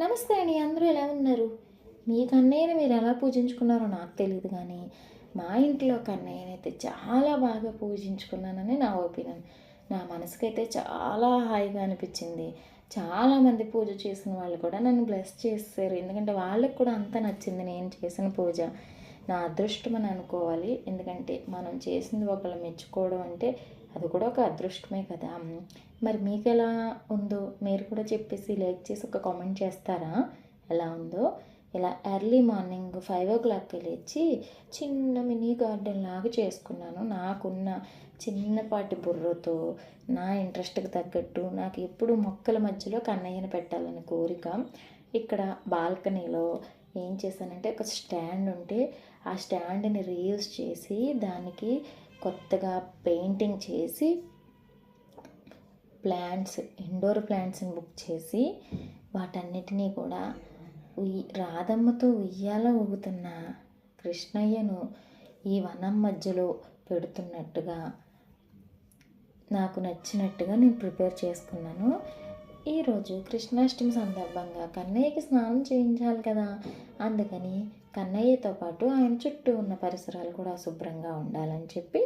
నమస్తే అండి అందరూ ఎలా ఉన్నారు? మీ కన్నయ్యని మీరు ఎలా పూజించుకున్నారో నాకు తెలియదు కానీ మా ఇంట్లో కన్నయ్యనైతే చాలా బాగా పూజించుకున్నానని నా ఒపీనియన్. నా మనసుకైతే చాలా హాయిగా అనిపించింది. చాలామంది పూజ చేసిన వాళ్ళు కూడా నన్ను బ్లెస్ చేశారు ఎందుకంటే వాళ్ళకి కూడా అంత నచ్చింది నేను చేసిన పూజ. నా అదృష్టం అని అనుకోవాలి. ఎందుకంటే మనం చేసింది ఒకళ్ళు మెచ్చుకోవడం అంటే అది కూడా ఒక అదృష్టమే కదా. మరి మీకు ఎలా ఉందో మీరు కూడా చెప్పేసి లైక్ చేసి ఒక కామెంట్ చేస్తారా? ఎలా ఉందో? ఇలా ఎర్లీ మార్నింగ్ ఫైవ్ ఓ క్లాక్కి లేచి చిన్న మినీ గార్డెన్ లాగా చేసుకున్నాను. నాకున్న చిన్నపాటి బుర్రతో నా ఇంట్రెస్ట్కి తగ్గట్టు నాకు ఎప్పుడు మొక్కల మధ్యలో కన్నయ్యను పెట్టాలని కోరిక ఇక్కడ బాల్కనీలో ఏం చేశానంటే ఒక స్టాండ్ ఉంటే ఆ స్టాండ్ని రీయూజ్ చేసి దానికి కొత్తగా పెయింటింగ్ చేసి ప్లాంట్స్ ఇండోర్ ప్లాంట్స్ని బుక్ చేసి వాటన్నిటినీ కూడా ఉయ్ రాధమ్మతో ఉయ్యాల ఊగుతున్న కృష్ణయ్యను ఈ వనం మధ్యలో పెడుతున్నట్టుగా నాకు నచ్చినట్టుగా నేను ప్రిపేర్ చేసుకున్నాను. ఈరోజు కృష్ణాష్టమి సందర్భంగా కన్నయ్యకి స్నానం చేయించాలి కదా అందుకని కన్నయ్యతో పాటు ఆయన చుట్టూ ఉన్న పరిసరాలు కూడా శుభ్రంగా ఉండాలని చెప్పి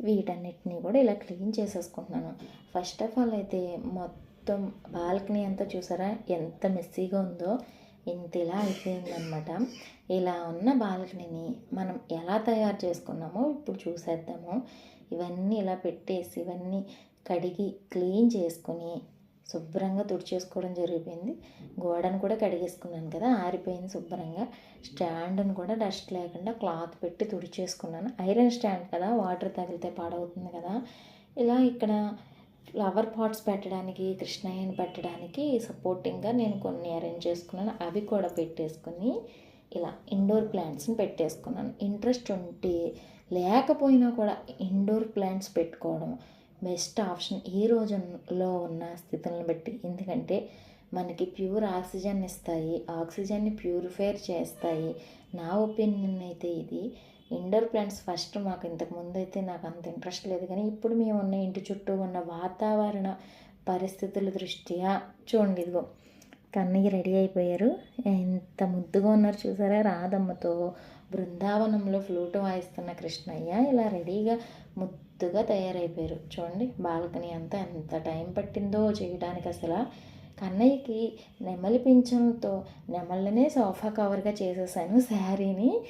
వీటన్నిటిని కూడా ఇలా క్లీన్ చేసేసుకుంటున్నాను. ఫస్ట్ ఆఫ్ ఆల్ అయితే మొత్తం బాల్కనీ అంతా చూసారా? ఎంత మెస్సీగా ఉందో ఇంత ఇలా అయిపోయిందనమాట ఇలా ఉన్న బాల్కనీని మనం ఎలా తయారు చేసుకున్నామో ఇప్పుడు చూసేద్దాము. ఇవన్నీ ఇలా పెట్టేసి ఇవన్నీ కడిగి క్లీన్ చేసుకొని శుభ్రంగా తుడిచేసుకోవడం జరిగిపోయింది. గోడను కూడా కడిగేసుకున్నాను కదా ఆరిపోయింది శుభ్రంగా. స్టాండ్ను కూడా డస్ట్ లేకుండా క్లాత్ పెట్టి తుడిచేసుకున్నాను. ఐరన్ స్టాండ్ కదా వాటర్ తగిలితే పాడవుతుంది కదా. ఇలా ఇక్కడ ఫ్లవర్ పాట్స్ పెట్టడానికి కృష్ణయ్యని పెట్టడానికి సపోర్టింగ్గా నేను కొన్ని అరేంజ్ చేసుకున్నాను. అవి కూడా పెట్టేసుకుని ఇలా ఇండోర్ ప్లాంట్స్ని పెట్టేసుకున్నాను. ఇంట్రెస్ట్ ఉంటే లేకపోయినా కూడా ఇండోర్ ప్లాంట్స్ పెట్టుకోవడం బెస్ట్ ఆప్షన్ ఈ రోజులో ఉన్న స్థితులను బట్టి. ఎందుకంటే మనకి ప్యూర్ ఆక్సిజన్ ఇస్తాయి ఆక్సిజన్ని ప్యూరిఫైర్ చేస్తాయి. నా ఒపీనియన్ అయితే ఇది. ఇండోర్ ప్లాంట్స్ ఫస్ట్ మాకు ఇంతకు ముందు అయితే నాకు అంత ఇంట్రెస్ట్ లేదు. కానీ ఇప్పుడు మేము ఉన్న ఇంటి చుట్టూ ఉన్న వాతావరణ పరిస్థితుల దృష్ట్యా చూడండి ఇదిగో. కన్నయ్య రెడీ అయిపోయారు. ఎంత ముద్దుగా ఉన్నారు చూసారా? రాధమ్మతో బృందావనంలో ఫ్లూట్ వాయిస్తున్న కృష్ణయ్య ఇలా రెడీగా ముద్దుగా తయారైపోయారు. చూడండి బాల్కనీ అంతా ఎంత టైం పట్టిందో చేయడానికి అసలు. కన్నయ్యకి నెమలి పింఛంతో నెమళ్ళనే సోఫా కవర్గా చేసేసాను శారీని.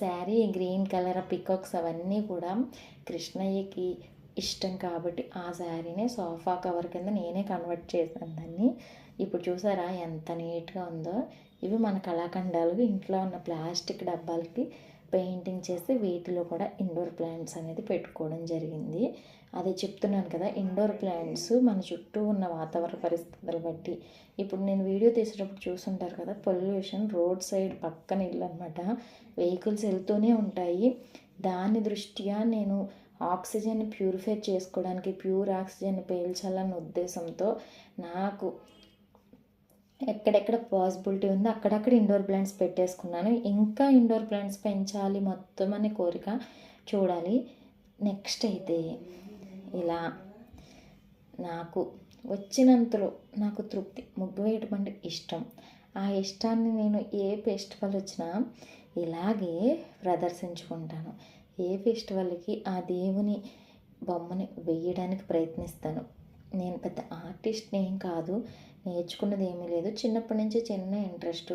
శారీ గ్రీన్ కలర్ పికాక్స్ అవన్నీ కూడా కృష్ణయ్యకి ఇష్టం కాబట్టి ఆ శారీనే సోఫా కవర్ కింద నేనే కన్వర్ట్ చేశాను దాన్ని. ఇప్పుడు చూసారా ఎంత నీట్గా ఉందో. ఇవి మన కళాఖండాలు. ఇంట్లో ఉన్న ప్లాస్టిక్ డబ్బాలకి పెయింటింగ్ చేసి వీటిలో కూడా ఇండోర్ ప్లాంట్స్ అనేది పెట్టుకోవడం జరిగింది. అదే చెప్తున్నాను కదా ఇండోర్ ప్లాంట్స్ మన చుట్టూ ఉన్న వాతావరణ పరిస్థితులు బట్టి. ఇప్పుడు నేను వీడియో తీసేటప్పుడు చూసుంటారు కదా పొల్యూషన్ రోడ్ సైడ్ పక్కన ఇల్లు అనమాట వెహికల్స్ వెళ్తూనే ఉంటాయి. దాని దృష్ట్యా నేను ఆక్సిజన్ ప్యూరిఫై చేసుకోవడానికి ప్యూర్ ఆక్సిజన్ పీల్చాలన్న ఉద్దేశంతో నాకు ఎక్కడెక్కడ పాసిబిలిటీ ఉందో అక్కడక్కడ ఇండోర్ ప్లాంట్స్ పెట్టేసుకున్నాను. ఇంకా ఇండోర్ ప్లాంట్స్ పెంచాలి మొత్తం అనే కోరిక చూడాలి. నెక్స్ట్ అయితే ఇలా నాకు వచ్చినంతలో నాకు తృప్తి. ముగ్గు వేయటం అంటే ఇష్టం. ఆ ఇష్టాన్ని నేను ఏ ఫెస్టివల్ వచ్చినా ఇలాగే ప్రదర్శించుకుంటాను. ఏ ఫెస్టివల్కి ఆ దేవుని బొమ్మని వేయడానికి ప్రయత్నిస్తాను. నేను పెద్ద ఆర్టిస్ట్ని ఏం కాదు. నేర్చుకున్నది ఏమీ లేదు. చిన్నప్పటి నుంచి చిన్న ఇంట్రెస్ట్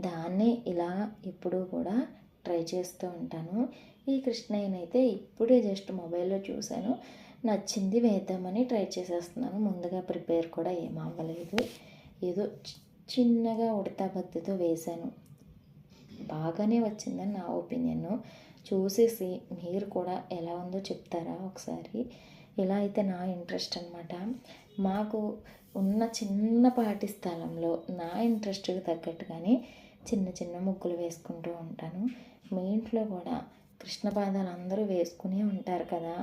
దాన్ని ఇలా ఎప్పుడూ కూడా ట్రై చేస్తూ ఉంటాను. ఈ కృష్ణయ్యనైతే ఇప్పుడే జస్ట్ మొబైల్లో చూశాను. నచ్చింది వేద్దామని ట్రై చేసేస్తున్నాను. ముందుగా ప్రిపేర్ కూడా ఏం అవ్వలేదు. ఏదో చిన్నగా ఉడతా భక్తితో వేశాను. బాగానే వచ్చిందని నా ఒపీనియన్ చూసేసి మీరు కూడా ఎలా ఉందో చెప్తారా ఒకసారి? ఇలా అయితే నా ఇంట్రెస్ట్ అనమాట మాకు ఉన్న చిన్నపాటి స్థలంలో నా ఇంట్రెస్ట్కి తగ్గట్టుగానే చిన్న చిన్న ముగ్గులు వేసుకుంటూ ఉంటాను. మీ ఇంట్లో కూడా కృష్ణ పాదాలు అందరూ వేసుకునే ఉంటారు కదా!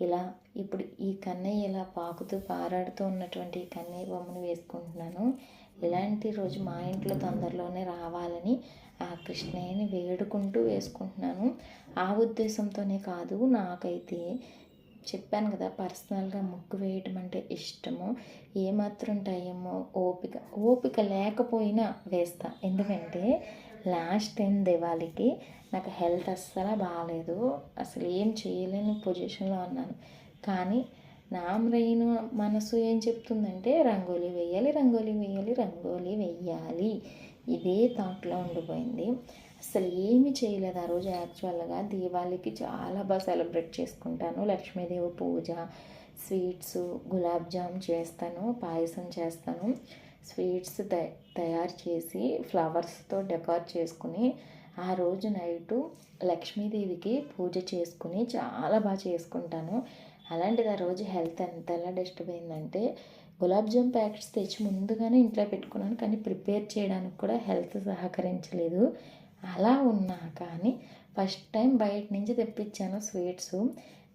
ఇలా ఇప్పుడు ఈ కన్నయ్య ఇలా పాకుతూ పారాడుతూ ఉన్నటువంటి కన్నయ్య బొమ్మను వేసుకుంటున్నాను. ఇలాంటి రోజు మా ఇంట్లో తొందరలోనే రావాలని ఆ కృష్ణయ్యని వేడుకుంటూ వేసుకుంటున్నాను. ఆ ఉద్దేశంతోనే కాదు నాకైతే చెప్పాను కదా పర్సనల్గా ముగ్గు వేయటం అంటే ఇష్టము. ఏమాత్రం టైము ఓపిక ఓపిక లేకపోయినా వేస్తా. ఎందుకంటే లాస్ట్ టైం దివాళీకి నాకు హెల్త్ అస్సలు బాగాలేదు అసలు ఏం చేయలేని పొజిషన్లో ఉన్నాను. కానీ నా బ్రెయిన్ మనసు ఏం చెప్తుందంటే రంగోలీ వేయాలి రంగోలీ వేయాలి రంగోలీ వేయాలి. ఇదే థాట్లో ఉండిపోయింది. అసలు ఏమి చేయలేదు ఆ రోజు యాక్చువల్గా. దీవాళికి చాలా బాగా సెలబ్రేట్ చేసుకుంటాను. లక్ష్మీదేవి పూజ స్వీట్స్ గులాబ్ జామ్ చేస్తాను పాయసం చేస్తాను. స్వీట్స్ తయారు చేసి ఫ్లవర్స్తో డెకార్ చేసుకుని ఆ రోజు నైటు లక్ష్మీదేవికి పూజ చేసుకుని చాలా బాగా చేసుకుంటాను. అలాంటిది ఆ రోజు హెల్త్ ఎంతలా డిస్టర్బ్ అయిందంటే గులాబ్ జామ్ ప్యాకెట్స్ తెచ్చి ముందుగానే ఇంట్లో పెట్టుకున్నాను కానీ ప్రిపేర్ చేయడానికి కూడా హెల్త్ సహకరించలేదు. అలా ఉన్నా కానీ ఫస్ట్ టైం బయట నుంచి తెప్పించాను స్వీట్స్.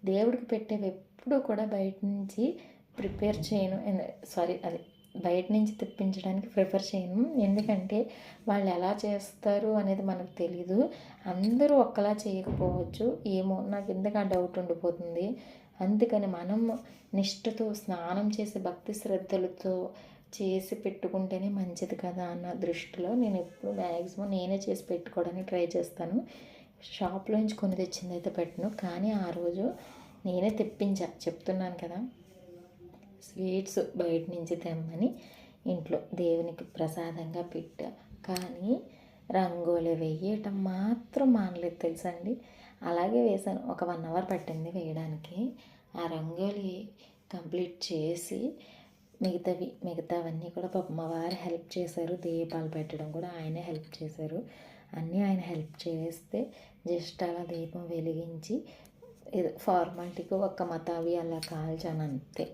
దేవుడికి పెట్టేవి ఎప్పుడు కూడా బయట నుంచి ప్రిపేర్ చేయను. సారీ అది బయట నుంచి తెప్పించడానికి ప్రిఫర్ చేయను. ఎందుకంటే వాళ్ళు ఎలా చేస్తారు అనేది మనకు తెలీదు. అందరూ ఒక్కలా చేయకపోవచ్చు. ఏమో నాకు ఎందుకు ఆ డౌట్ ఉండిపోతుంది? అందుకని మనం నిష్ఠతో స్నానం చేసి భక్తి శ్రద్ధలతో చేసి పెట్టుకుంటేనే మంచిది కదా అన్న దృష్టిలో నేను ఎప్పుడు మ్యాక్సిమం నేనే చేసి పెట్టుకోవడానికి ట్రై చేస్తాను. షాప్లోంచి కొని తెచ్చింది అయితే పెట్టను. కానీ ఆ రోజు నేనే తెప్పించా. చెప్తున్నాను కదా స్వీట్స్ బయట నుంచి తెమ్మని ఇంట్లో దేవునికి ప్రసాదంగా పెట్టా. కానీ రంగోలి వేయటం మాత్రం మానలేదు తెలుసండి. అలాగే వేసాను ఒక వన్ అవర్ పట్టింది వేయడానికి. ఆ రంగోలి కంప్లీట్ చేసి మిగతావి మిగతావన్నీ కూడా పాప మా వారు హెల్ప్ చేశారు. దీపాలు పెట్టడం కూడా ఆయనే హెల్ప్ చేశారు. అన్నీ ఆయన హెల్ప్ చేస్తే జస్ట్ అలా దీపం వెలిగించి ఫార్మాలిటీకి ఒక్క మతావి అలా కాల్చాను అంతే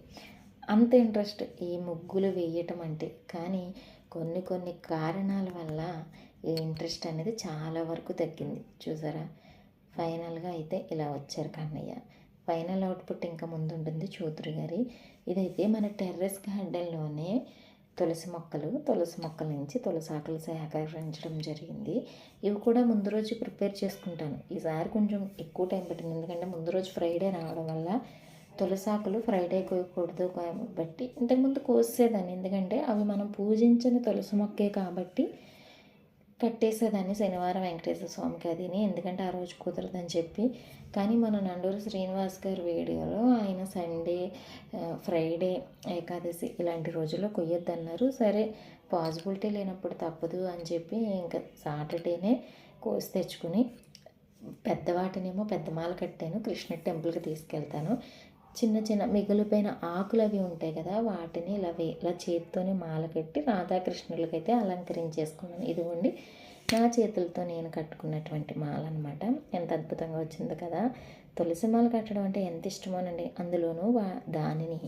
అంత ఇంట్రెస్ట్ ఈ ముగ్గులు వేయటం అంటే. కానీ కొన్ని కొన్ని కారణాల వల్ల ఈ ఇంట్రెస్ట్ అనేది చాలా వరకు తగ్గింది. చూసారా? ఫైనల్గా అయితే ఇలా వచ్చారు కన్నయ్య. ఫైనల్ అవుట్పుట్ ఇంకా ముందు ఉంటుంది చూతురు గారి. ఇదైతే మన టెర్రస్ గార్డెన్లోనే తులసి మొక్కలు తులసి మొక్కల నుంచి తులసి ఆకులు సేకరించడం జరిగింది. ఇవి కూడా ముందు రోజు ప్రిపేర్ చేసుకుంటాను. ఈసారి కొంచెం ఎక్కువ టైం పట్టింది. ఎందుకంటే ముందు రోజు ఫ్రైడే రావడం వల్ల తులసాకులు ఫ్రైడే కోయకూడదు కాబట్టి ఇంతకుముందు కోసేదాన్ని. ఎందుకంటే అవి మనం పూజించిన తులసి మొక్కే కాబట్టి కట్టేసేదాన్ని శనివారం వెంకటేశ్వర స్వామికి అదిని ఎందుకంటే ఆ రోజు కుదరదని చెప్పి. కానీ మన నండూరు శ్రీనివాస్ గారి వీడియోలో ఆయన సండే ఫ్రైడే ఏకాదశి ఇలాంటి రోజుల్లో కొయ్యొద్దన్నారు. సరే పాసిబిలిటీ లేనప్పుడు తప్పదు అని చెప్పి ఇంకా సాటర్డేనే కోసి తెచ్చుకుని పెద్దవాటినేమో పెద్దమాల కట్టాను. కృష్ణ టెంపుల్కి తీసుకెళ్తాను. చిన్న చిన్న మిగిలిపోయిన ఆకులు అవి ఉంటాయి కదా వాటిని ఇలా వే ఇలా చేతితోనే మాల కట్టి రాధాకృష్ణులకైతే అలంకరించేసుకున్నాను. ఇదిగోండి నా చేతులతో నేను కట్టుకున్నటువంటి మాల అనమాట ఎంత అద్భుతంగా వచ్చింది కదా. తులసి మాల కట్టడం అంటే ఎంత ఇష్టమోనండి. అందులోనూ వా దానిని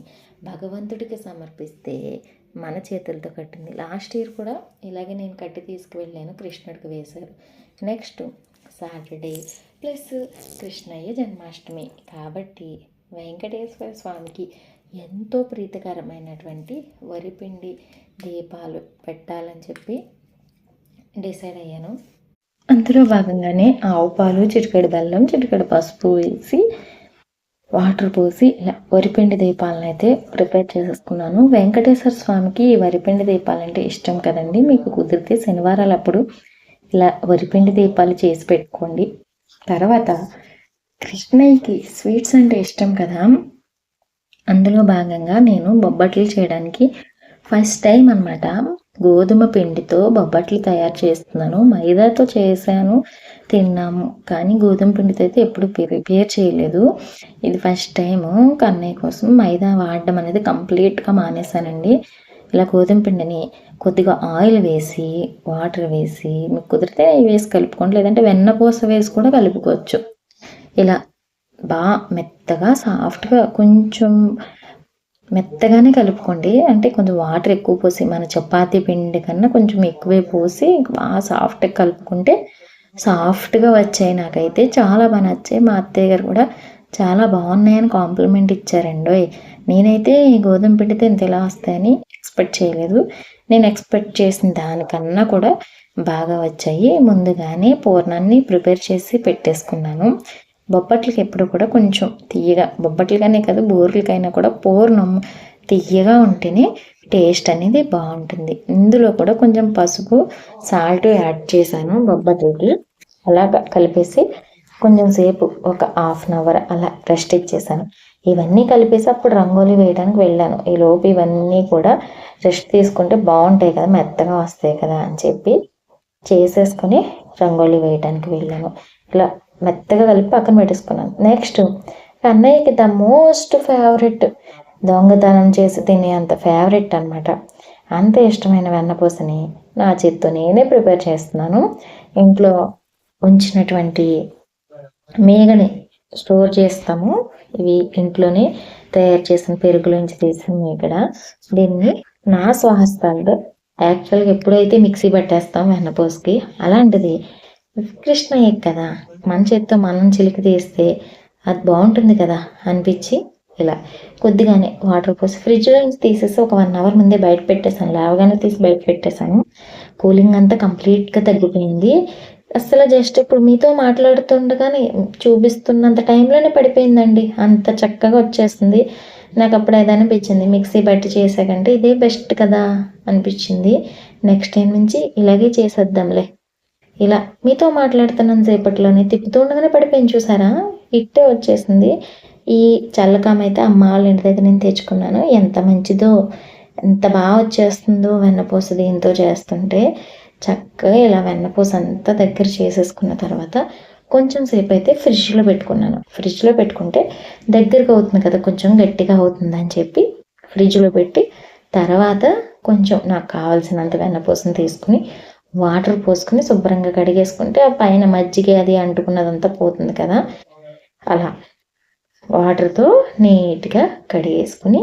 భగవంతుడికి సమర్పిస్తే మన చేతులతో కట్టింది. లాస్ట్ ఇయర్ కూడా ఇలాగే నేను కట్టి తీసుకువెళ్ళాను కృష్ణుడికి వేశారు. Next Saturday plus Krishnayya Janmashtami. కాబట్టి వెంకటేశ్వర స్వామికి ఎంతో ప్రీతికరమైనటువంటి వరిపిండి దీపాలు పెట్టాలని చెప్పి డిసైడ్ అయ్యాను. అందులో భాగంగానే ఆవు పాలు చిటికెడు బెల్లం చిటికెడు పసుపు వేసి వాటర్ పోసి ఇలా వరిపిండి దీపాలను అయితే ప్రిపేర్ చేసేసుకున్నాను వెంకటేశ్వర స్వామికి ఈ వరిపిండి దీపాలు అంటే ఇష్టం కదండి. మీకు కుదిరితే శనివారాలప్పుడు ఇలా వరిపిండి దీపాలు చేసి పెట్టుకోండి. తర్వాత కృష్ణయ్యకి స్వీట్స్ అంటే ఇష్టం కదా. అందులో భాగంగా నేను బొబ్బట్లు చేయడానికి ఫస్ట్ టైం అనమాట గోధుమ పిండితో బొబ్బట్లు తయారు చేస్తున్నాను. మైదాతో చేశాను తిన్నాము. కానీ గోధుమ పిండితో అయితే ఎప్పుడు ప్రిపేర్ చేయలేదు. ఇది ఫస్ట్ టైము. కన్నయ్య కోసం మైదా వాడడం అనేది కంప్లీట్గా మానేశానండి. ఇలా గోధుమ పిండిని కొద్దిగా ఆయిల్ వేసి వాటర్ వేసి మీకు కుదిరితే వేసి కలుపుకోండి. లేదంటే వెన్నపూస వేసి కూడా కలుపుకోవచ్చు. ఇలా బాగా మెత్తగా సాఫ్ట్గా కొంచెం మెత్తగానే కలుపుకోండి. అంటే కొంచెం వాటర్ ఎక్కువ పోసి మన చపాతి పిండి కన్నా కొంచెం ఎక్కువే పోసి బాగా సాఫ్ట్గా కలుపుకుంటే సాఫ్ట్గా వచ్చాయి నాకైతే. చాలా బాగా నచ్చాయి. మా అత్తయ్య గారు కూడా చాలా బాగున్నాయని కాంప్లిమెంట్ ఇచ్చారండి. నేనైతే గోధుమ పిండితో ఇంత ఎలా వస్తాయని ఎక్స్పెక్ట్ చేయలేదు. నేను ఎక్స్పెక్ట్ చేసిన దానికన్నా కూడా బాగా వచ్చాయి. ముందుగానే పూర్ణాన్ని ప్రిపేర్ చేసి పెట్టేసుకున్నాను. బొప్పట్లకి ఎప్పుడు కూడా కొంచెం తీయగా బొబ్బట్లకనే కాదు బూరెలకైనా కూడా పూర్ణం తీయగా ఉంటేనే టేస్ట్ అనేది బాగుంటుంది. ఇందులో కూడా కొంచెం పసుపు సాల్ట్ యాడ్ చేశాను బొబ్బట్లకి. అలాగా కలిపేసి కొంచెం సేపు ఒక హాఫ్ అన్ అవర్ అలా రెస్ట్ ఇచ్చేసాను ఇవన్నీ కలిపేసి అప్పుడు రంగోలీ వేయడానికి వెళ్ళాను. ఈ లోపు ఇవన్నీ కూడా రెస్ట్ తీసుకుంటే బాగుంటాయి కదా మెత్తగా వస్తాయి కదా అని చెప్పి చేసేసుకొని రంగోలీ వేయడానికి వెళ్ళాను. ఇలా మెత్తగా కలిపి పక్కన పెట్టేసుకున్నాను. నెక్స్ట్ అన్నయ్యకి ద మోస్ట్ ఫేవరెట్ దొంగతనం చేసి తినే అంత ఫేవరెట్ అనమాట అంత ఇష్టమైన వెన్నపూసని నా చేత్తో నేనే ప్రిపేర్ చేస్తున్నాను. ఇంట్లో ఉంచినటువంటి మేగని స్టోర్ చేస్తాము. ఇవి ఇంట్లోనే తయారు చేసిన పెరుగులోంచి తీసిన మేగడ. దీన్ని నా స్వహస్తాలతో యాక్చువల్గా ఎప్పుడైతే మిక్సీ పట్టేస్తాం వెన్నపూసకి అలాంటిది కృష్ణయ్య కదా. మన చేత్తో మనం చిలికి తీస్తే అది బాగుంటుంది కదా అనిపించి ఇలా కొద్దిగానే వాటర్ పోసి ఫ్రిడ్జ్లో నుంచి తీసేసి ఒక వన్ అవర్ ముందే బయట పెట్టేశాను. లేవగానే తీసి బయట పెట్టేశాను. కూలింగ్ అంతా కంప్లీట్గా తగ్గిపోయింది. అసలు జస్ట్ ఇప్పుడు మీతో మాట్లాడుతుండగానే చూపిస్తున్నంత టైంలోనే పడిపోయిందండి. అంత చక్కగా వచ్చేస్తుంది. నాకు అప్పుడు ఏదైనా అనిపించింది మిక్సీ బట్టి చేసాకంటే ఇదే బెస్ట్ కదా అనిపించింది. నెక్స్ట్ టైం నుంచి ఇలాగే చేసేద్దాంలే. ఇలా మీతో మాట్లాడుతున్నంత సేపట్లోనే తిప్పుతుండగానే పడిపోయింది చూసారా? ఇట్టే వచ్చేసింది. ఈ చల్లకామ అయితే అమ్మ వాళ్ళ ఇంటి దగ్గర నేను తెచ్చుకున్నాను. ఎంత మంచిదో ఎంత బాగా వచ్చేస్తుందో వెన్నపూస దీంతో చేస్తుంటే చక్కగా ఇలా వెన్నపూస అంతా దగ్గర చేసేసుకున్న తర్వాత కొంచెం సేపు అయితే ఫ్రిడ్జ్లో పెట్టుకున్నాను. ఫ్రిడ్జ్లో పెట్టుకుంటే దగ్గరకు అవుతుంది కదా కొంచెం గట్టిగా అవుతుంది అని చెప్పి ఫ్రిడ్జ్లో పెట్టి తర్వాత కొంచెం నాకు కావాల్సినంత వెన్నపూసను తీసుకుని వాటర్ పోసుకుని శుభ్రంగా కడిగేసుకుంటే ఆ పైన మజ్జిగ అది అంటుకున్నదంతా పోతుంది కదా. అలా వాటర్తో నీట్గా కడిగేసుకుని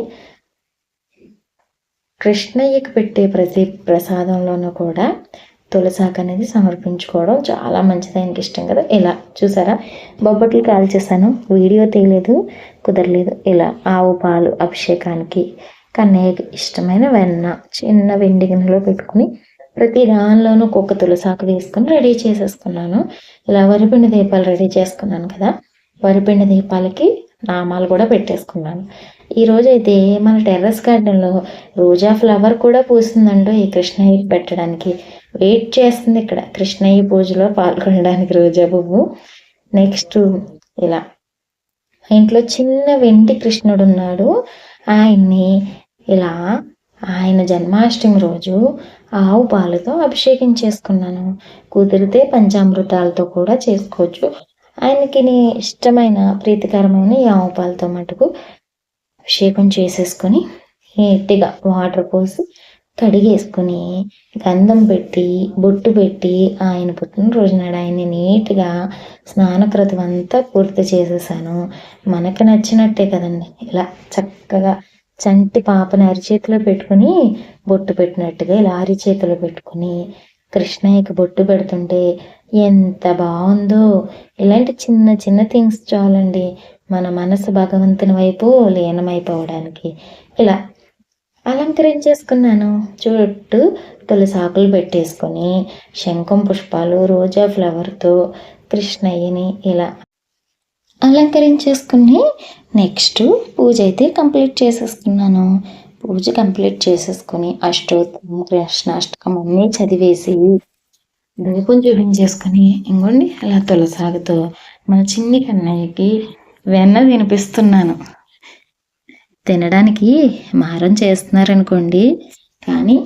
కృష్ణయ్యకి పెట్టే ప్రతి ప్రసాదంలోనూ కూడా తులసాకు అనేది సమర్పించుకోవడం చాలా మంచిది. ఆయనకి ఇష్టం కదా. ఇలా చూసారా? బొబ్బట్లు కాల్చేసాను వీడియో తీయలేదు కుదరలేదు. ఇలా ఆవు పాలు అభిషేకానికి కన్నయ్యకి ఇష్టమైన వెన్న చిన్న వెండి గిన్నెలో పెట్టుకుని ప్రతి దానిలోనూ ఒక్కొక్క తులసాకు తీసుకొని రెడీ చేసేసుకున్నాను. ఇలా వరిపిండి దీపాలు రెడీ చేసుకున్నాను కదా. వరిపిండి దీపాలకి నామాలు కూడా పెట్టేసుకున్నాను. ఈరోజు అయితే మన టెర్రస్ గార్డెన్లో రోజా ఫ్లవర్ కూడా పూసిందంటూ ఈ కృష్ణయ్య పెట్టడానికి వెయిట్ చేస్తుంది ఇక్కడ. కృష్ణయ్య పూజలో పాల్గొనడానికి రోజా పువ్వు. నెక్స్ట్ ఇలా ఇంట్లో చిన్న వెండి కృష్ణుడు ఉన్నాడు. ఆయన్ని ఇలా ఆయన జన్మాష్టమి రోజు ఆవు పాలతో అభిషేకం చేసుకున్నాను. కుదిరితే పంచామృతాలతో కూడా చేసుకోవచ్చు. ఆయనకి ఇష్టమైన ప్రీతికరమైన ఈ ఆవు పాలతో మటుకు అభిషేకం చేసేసుకొని నీట్గా వాటర్ పోసి కడిగేసుకుని గంధం పెట్టి బొట్టు పెట్టి ఆయన పుట్టినరోజు నాడు ఆయన్ని నీట్గా స్నానక్రతం అంతా పూర్తి చేసేసాను. మనకు నచ్చినట్టే కదండి. ఇలా చక్కగా చంటి పాపని అరిచేతిలో పెట్టుకుని బొట్టు పెట్టినట్టుగా ఇలా అరిచేతిలో పెట్టుకుని కృష్ణయ్యకి బొట్టు పెడుతుంటే ఎంత బాగుందో. ఇలాంటి చిన్న చిన్న థింగ్స్ చాలండి. మన మనసు భగవంతుని వైపు లీనమైపోవడానికి. ఇలా అలంకరించేసుకున్నాను చుట్టూ తులసాకులు పెట్టేసుకొని శంఖం పుష్పాలు రోజా ఫ్లవర్తో కృష్ణయ్యని ఇలా అలంకరించేసుకుని నెక్స్ట్ పూజ అయితే కంప్లీట్ చేసేసుకున్నాను. పూజ కంప్లీట్ చేసేసుకుని అష్టోత్తరం కృష్ణాష్టకం అన్నీ చదివేసి దీపం చూపించేసుకొని ఇంకోండి అలా తులసాగుతో మన చిన్ని కన్నయ్యకి వెన్న తినిపిస్తున్నాను తినడానికి మారం చేస్తున్నారనుకోండి కానీ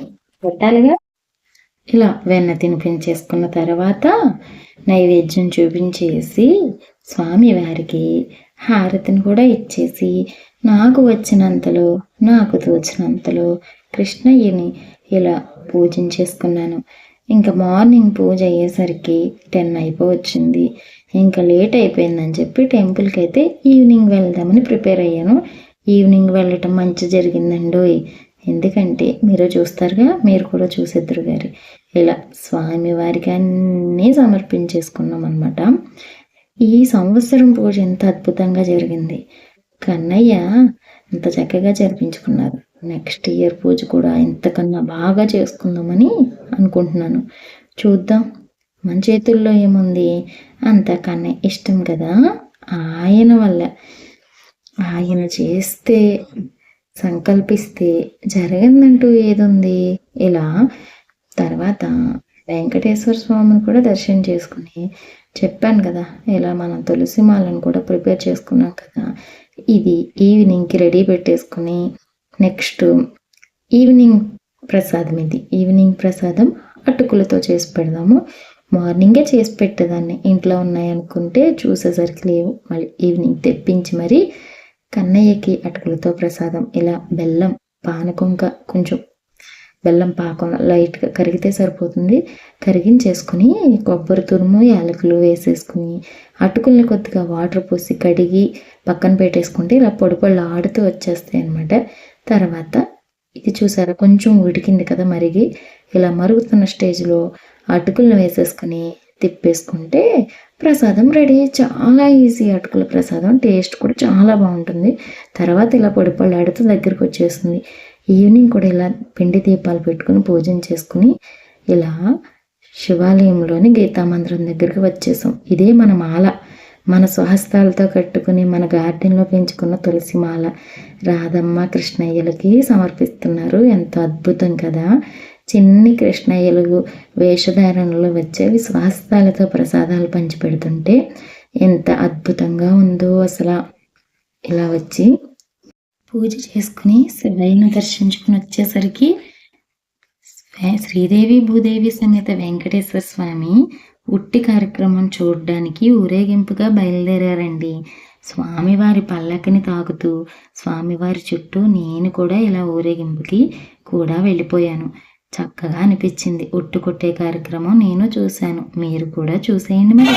పెట్టాలిగా? ఇలా వెన్న తినిపించేసుకున్న తర్వాత నైవేద్యం చూపించేసి స్వామివారికి హారతిని కూడా ఇచ్చేసి నాకు వచ్చినంతలో నాకు తోచినంతలో కృష్ణయ్యని ఇలా పూజించేసుకున్నాను. ఇంకా మార్నింగ్ పూజ అయ్యేసరికి టెన్ అయిపోవచ్చింది. ఇంకా లేట్ అయిపోయిందని చెప్పి టెంపుల్కి అయితే ఈవినింగ్ వెళ్దామని ప్రిపేర్ అయ్యాను. ఈవినింగ్ వెళ్ళటం మంచి జరిగిందండి ఎందుకంటే మీరు చూస్తారుగా మీరు కూడా చూసేద్దరు గారి. ఇలా స్వామివారికి అన్నీ సమర్పించేసుకున్నాం అనమాట ఈ సంవత్సరం పూజ ఎంత అద్భుతంగా జరిగింది. కన్నయ్య ఎంత చక్కగా జరిపించుకున్నారు. నెక్స్ట్ ఇయర్ పూజ కూడా ఇంతకన్నా బాగా చేసుకుందామని అనుకుంటున్నాను. చూద్దాం. మన చేతుల్లో ఏముంది? అంతకన్నా ఇష్టం కదా? ఆయన వల్ల. ఆయన చేస్తే సంకల్పిస్తే జరగందంటూ ఏదుంది? ఇలా తర్వాత వెంకటేశ్వర స్వామిని కూడా దర్శనం చేసుకుని చెప్పాను కదా ఇలా మనం తులసి మాలను కూడా ప్రిపేర్ చేసుకున్నాం కదా. ఇది ఈవినింగ్కి రెడీ పెట్టేసుకుని నెక్స్ట్ ఈవినింగ్ ప్రసాదం ఇది. ఈవినింగ్ ప్రసాదం అటుకులతో చేసి పెడదాము. మార్నింగే చేసి పెట్టేదాన్ని. ఇంట్లో ఉన్నాయనుకుంటే చూసేసరికి లేవు. మళ్ళీ ఈవినింగ్ తెప్పించి మరి కన్నయ్యకి అటుకులతో ప్రసాదం ఇలా బెల్లం పానకొంక కొంచెం బెల్లం పాకం లైట్గా కరిగితే సరిపోతుంది. కరిగించేసుకుని కొబ్బరి తురుము యాలకులు వేసేసుకుని అటుకుల్ని కొద్దిగా వాటర్ పోసి కడిగి పక్కన పెట్టేసుకుంటే ఇలా పొడి పళ్ళు ఆడుతూ వచ్చేస్తాయి అనమాట తర్వాత ఇది చూసారా? కొంచెం ఉడికింది కదా మరిగి. ఇలా మరుగుతున్న స్టేజ్లో అటుకులను వేసేసుకుని తిప్పేసుకుంటే ప్రసాదం రెడీ చాలా ఈజీ అటుకుల ప్రసాదం. టేస్ట్ కూడా చాలా బాగుంటుంది. తర్వాత ఇలా పొడి ఆడుతూ దగ్గరికి వచ్చేస్తుంది. ఈవినింగ్ కూడా ఇలా పిండి దీపాలు పెట్టుకుని పూజన చేసుకుని ఇలా శివాలయంలోని గీతామందిరం దగ్గరికి వచ్చేసాం. ఇదే మన మాల. మన స్వహస్తాలతో కట్టుకుని మన గార్డెన్లో పెంచుకున్న తులసి మాల. రాధమ్మ కృష్ణయ్యలకి సమర్పిస్తున్నారు. ఎంతో అద్భుతం కదా. చిన్ని కృష్ణయ్యలు వేషధారణలో వచ్చేవి స్వహస్తాలతో ప్రసాదాలు పంచిపెడుతుంటే ఎంత అద్భుతంగా ఉందో అసలు. ఇలా వచ్చి పూజ చేసుకుని శివయ్యను దర్శించుకుని వచ్చేసరికి శ్రీదేవి భూదేవి సమేత వెంకటేశ్వర స్వామి ఉట్టి కార్యక్రమం చూడడానికి ఊరేగింపుగా బయలుదేరారండి. స్వామివారి పల్లకిని తాకుతూ స్వామివారి చుట్టూ నేను కూడా ఇలా ఊరేగింపుకి కూడా వెళ్ళిపోయాను. చక్కగా అనిపించింది. ఉట్టు కొట్టే కార్యక్రమం నేను చూశాను. మీరు కూడా చూసేయండి మరి.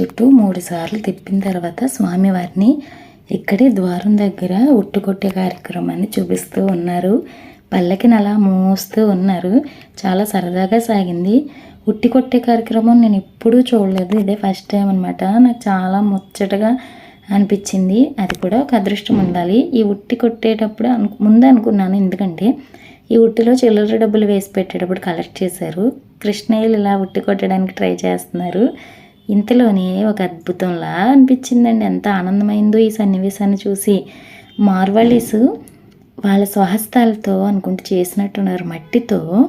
చుట్టూ మూడు సార్లు తిప్పిన తర్వాత స్వామివారిని ఇక్కడి ద్వారం దగ్గర ఉట్టుకొట్టే కార్యక్రమాన్ని చూపిస్తూ ఉన్నారు. పల్లకిని అలా మోస్తూ ఉన్నారు. చాలా సరదాగా సాగింది. ఉట్టి కొట్టే కార్యక్రమం నేను ఎప్పుడూ చూడలేదు. ఇదే ఫస్ట్ టైం అనమాట నాకు చాలా ముచ్చటగా అనిపించింది. అది కూడా ఒక అదృష్టం ఉండాలి. ఈ ఉట్టి కొట్టేటప్పుడు అను ముందు అనుకున్నాను. ఎందుకంటే ఈ ఉట్టిలో చిల్లర డబ్బులు వేసి పెట్టేటప్పుడు కలెక్ట్ చేశారు. కృష్ణయ్యలు ఇలా ఉట్టి కొట్టడానికి ట్రై చేస్తున్నారు. ఇంతలోనే ఒక అద్భుతంలా అనిపించిందండి. ఎంత ఆనందమైందో ఈ సన్నివేశాన్ని చూసి. మార్వాళీస్ వాళ్ళ స్వహస్తాలతో అనుకుంటూ చేసినట్టున్నారు. మట్టితో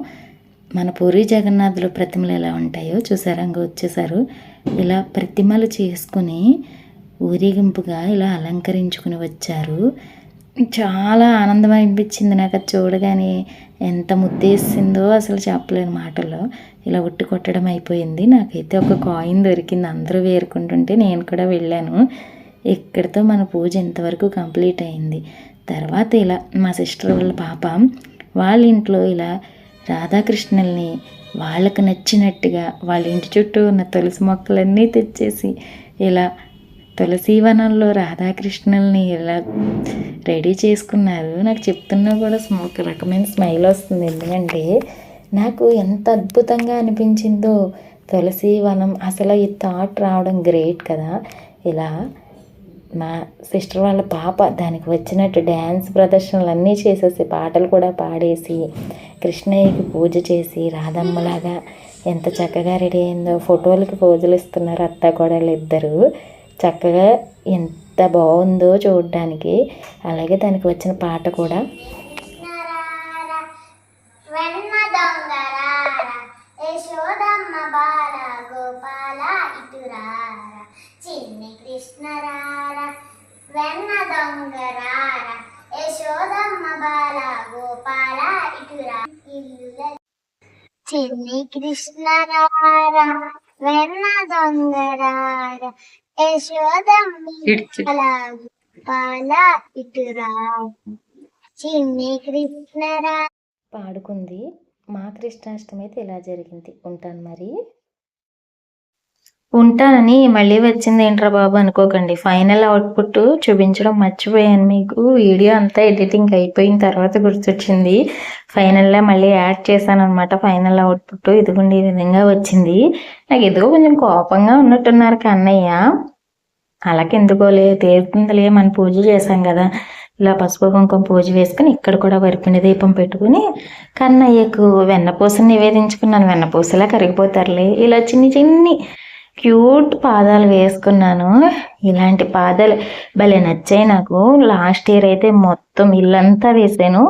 మన పూరి జగన్నాథులు ప్రతిమలు ఎలా ఉంటాయో చూసారా వచ్చేసారు ఇలా ప్రతిమలు చేసుకుని ఊరేగింపుగా ఇలా అలంకరించుకుని వచ్చారు. చాలా ఆనందం అనిపించింది నాకు అది చూడగానే. ఎంత ముద్దేసిందో అసలు చెప్పలేను మాటల్లో ఇలా ఉట్టి కొట్టడం అయిపోయింది. నాకైతే ఒక కాయిన్ దొరికింది. అందరూ వేరుకుంటుంటే నేను కూడా వెళ్ళాను. ఇక్కడితో మన పూజ ఇంతవరకు కంప్లీట్ అయింది. తర్వాత ఇలా మా సిస్టర్ వాళ్ళ పాప వాళ్ళ ఇంట్లో ఇలా రాధాకృష్ణుల్ని వాళ్ళకు నచ్చినట్టుగా వాళ్ళ ఇంటి చుట్టూ ఉన్న తులసి మొక్కలన్నీ తెచ్చేసి ఇలా తులసీవనంలో రాధాకృష్ణుల్ని ఇలా రెడీ చేసుకున్నారు. నాకు చెప్తున్నా కూడా ఒక రకమైన స్మైల్ వస్తుంది. ఎందుకంటే నాకు ఎంత అద్భుతంగా అనిపించిందో తులసి వలం అసలు ఈ థాట్ రావడం గ్రేట్ కదా. ఇలా మా సిస్టర్ వాళ్ళ పాప దానికి వచ్చినట్టు డ్యాన్స్ ప్రదర్శనలు అన్నీ చేసేసి పాటలు కూడా పాడేసి కృష్ణయ్యకి పూజ చేసి రాధమ్మలాగా ఎంత చక్కగా రెడీ అయిందో ఫోటోలకి పోజులు ఇస్తున్నారు అత్త కూడా ఇద్దరు చక్కగా ఎంత బాగుందో చూడడానికి. అలాగే దానికి వచ్చిన పాట కూడా. కృష్ణరార వెన్న దొంగరార యశోదమ్మ బాల గోపాల ఇటురార చిన్ని కృష్ణరార వెన్న దొంగరార యశోదమ్మ బాల గోపాల ఇటురా. ఇల్లు చిన్ని కృష్ణరార వెన్న దొంగరార పాడుకుంది మా కృష్ణాష్టమి అయితే ఇలా జరిగింది. ఉంటాను మరి. ఉంటానని మళ్ళీ వచ్చింది ఏంట్రా బాబు అనుకోకండి. ఫైనల్ అవుట్పుట్ చూపించడం మర్చిపోయాను మీకు. వీడియో అంతా ఎడిటింగ్ అయిపోయిన తర్వాత గుర్తొచ్చింది. ఫైనల్లో మళ్ళీ యాడ్ చేశాను అనమాట ఫైనల్ అవుట్పుట్ ఇదిగోండి ఈ విధంగా వచ్చింది. నాకు ఎదుగు కొంచెం కోపంగా ఉన్నట్టున్నారు కన్నయ్య. అలాకెందుకోలే తీరుతుందిలే మనం పూజ చేశాం కదా. ఇలా పసుపు కుంకుమ పూజ వేసుకుని ఇక్కడ కూడా వరిపిండి దీపం పెట్టుకుని కన్నయ్యకు వెన్నపూసను నివేదించుకున్నాను. వెన్నపూసలా కరిగిపోతారులే. ఇలా చిన్ని చిన్ని క్యూట్ పాదాలు వేసుకున్నాను. ఇలాంటి పాదాలు భలే నచ్చాయి నాకు. లాస్ట్ ఇయర్ అయితే మొత్తం ఇల్లంతా వేసాను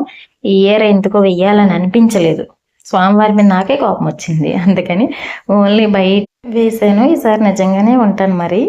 ఈ ఇయర్ ఎందుకో వెయ్యాలని అనిపించలేదు. స్వామివారి మీద నాకే కోపం వచ్చింది. అందుకని ఓన్లీ బయట వేసాను ఈసారి నిజంగానే ఉంటాను మరి.